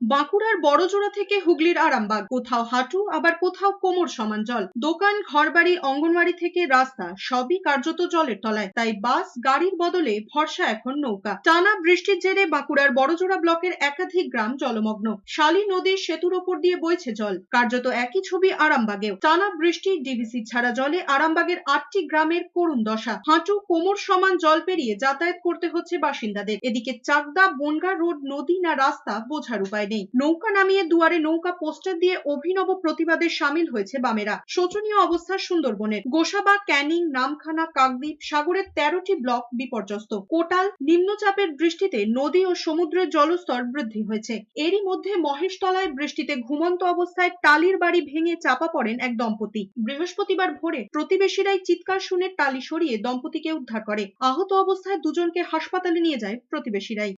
বাঁকুড়ার বড়জোড়া থেকে হুগলির আরামবাগ, কোথাও হাঁটু, আবার কোথাও কোমর সমান জল। দোকান, ঘরবাড়ি অঙ্গনবাড়ি থেকে রাস্তা, সবই কার্যত জলের তলায়। তাই বাস, গাড়ির বদলে ভরসা এখন নৌকা। টানা বৃষ্টির জেরে বাঁকুড়ার বড়জোড়া ব্লকের একাধিক গ্রাম জলমগ্ন। শালী নদীর সেতুর ওপর দিয়ে বইছে জল। কার্যত একই ছবি আরামবাগেও। টানা বৃষ্টি, ডিভিসি ছাড়া জলে আরামবাগের আটটি গ্রামের করুণ দশা। হাঁটু, কোমর সমান জল পেরিয়ে যাতায়াত করতে হচ্ছে বাসিন্দাদের। এদিকে চাকদা, বনগা রোড, নদী না রাস্তা, বোঝার উপায় নেই। নৌকা নামিয়ে দুয়ারে নৌকা পোস্টার দিয়ে অভিনব প্রতিবাদে সামিল হয়েছে বামেরা। শোচনীয় অবস্থা সুন্দরবনের। গোসাবা, ক্যানিং, নামখানা, কাকদ্বীপ সাগরের তেরোটি ব্লক বিপর্যস্ত। কোটাল নিম্নচাপের বৃষ্টিতে নদী ও সমুদ্রের জলস্তর বৃদ্ধি হয়েছে। এরই মধ্যে মহেশতলায় বৃষ্টিতে ঘুমন্ত অবস্থায় টালির বাড়ি ভেঙে চাপা পড়েন এক দম্পতি। বৃহস্পতিবার ভোরে প্রতিবেশীরাই চিৎকার শুনে টালি সরিয়ে দম্পতিকে উদ্ধার করে। আহত অবস্থায় দুজনকে হাসপাতালে নিয়ে যায় প্রতিবেশীরাই।